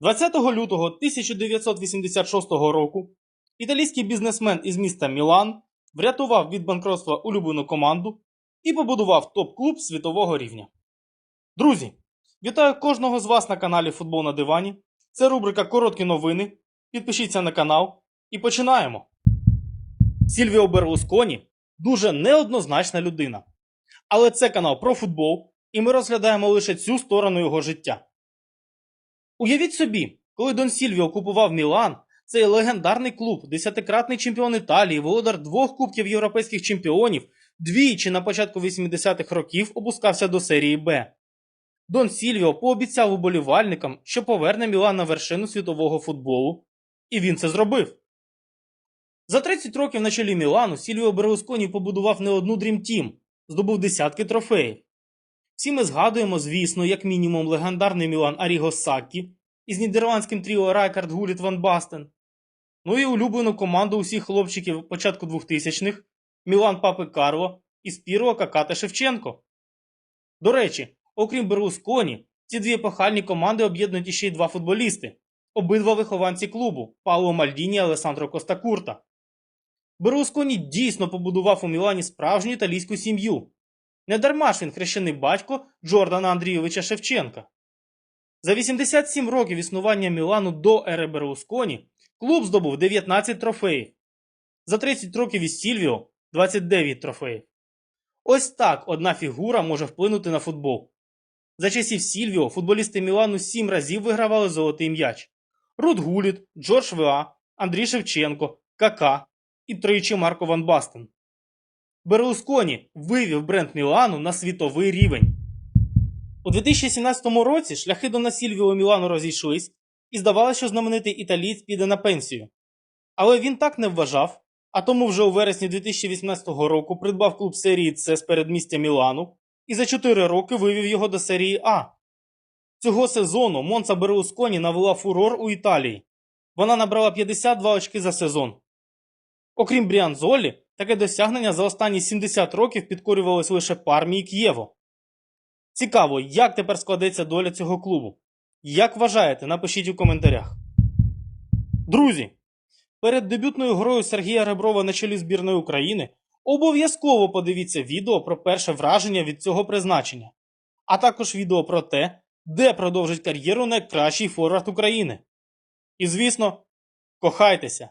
20 лютого 1986 року італійський бізнесмен із міста Мілан врятував від банкротства улюблену команду і побудував топ-клуб світового рівня. Друзі, вітаю кожного з вас на каналі Футбол на дивані. Це рубрика Короткі новини. Підпишіться на канал і починаємо. Сільвіо Берлусконі дуже неоднозначна людина. Але це канал про футбол, і ми розглядаємо лише цю сторону його життя. Уявіть собі, коли Дон Сільвіо купував Мілан, цей легендарний клуб, десятикратний чемпіон Італії, володар двох кубків європейських чемпіонів, двічі на початку 80-х років опускався до серії Б. Дон Сільвіо пообіцяв уболівальникам, що поверне Мілан на вершину світового футболу, і він це зробив. За 30 років на чолі Мілану Сільвіо Берлусконі побудував не одну Dream Team, здобув десятки трофеїв. Всі ми згадуємо, звісно, як мінімум легендарний Мілан Аріго Саккі із нідерландським тріо Райкард Гуліт Ван Бастен. Ну і улюблену команду усіх хлопчиків початку 2000-х Мілан Папи Карло і Спіро Каката Шевченко. До речі, окрім Берлусконі, ці дві епохальні команди об'єднують іще й два футболісти, обидва вихованці клубу Пауло Мальдіні і Алесандро Костакурта. Берлусконі дійсно побудував у Мілані справжню італійську сім'ю. Недарма ж він хрещений батько Джордана Андрійовича Шевченка. За 87 років існування Мілану до ери Берлусконі клуб здобув 19 трофеїв. За 30 років із Сільвіо 29 трофеїв. Ось так одна фігура може вплинути на футбол. За часів Сільвіо футболісти Мілану 7 разів вигравали золотий м'яч. Рут Гуліт, Джордж Веа, Андрій Шевченко, Кака і тричі Марко Ван Бастен. Берлусконі вивів бренд Мілану на світовий рівень. У 2017 році шляхи до Сільвіо Мілану розійшлись, і здавалося, що знаменитий італієць піде на пенсію. Але він так не вважав, а тому вже у вересні 2018 року придбав клуб серії С з передмістя Мілану і за 4 роки вивів його до серії А. Цього сезону Монца Берлусконі навела фурор у Італії. Вона набрала 52 очки за сезон. Окрім Бріанзолі, таке досягнення за останні 70 років підкорювалось лише Пармі К'єво. Цікаво, як тепер складеться доля цього клубу. Як вважаєте, напишіть у коментарях. Друзі, перед дебютною грою Сергія Реброва на чолі збірної України обов'язково подивіться відео про перше враження від цього призначення, а також відео про те, де продовжить кар'єру найкращий форвард України. І звісно, кохайтеся!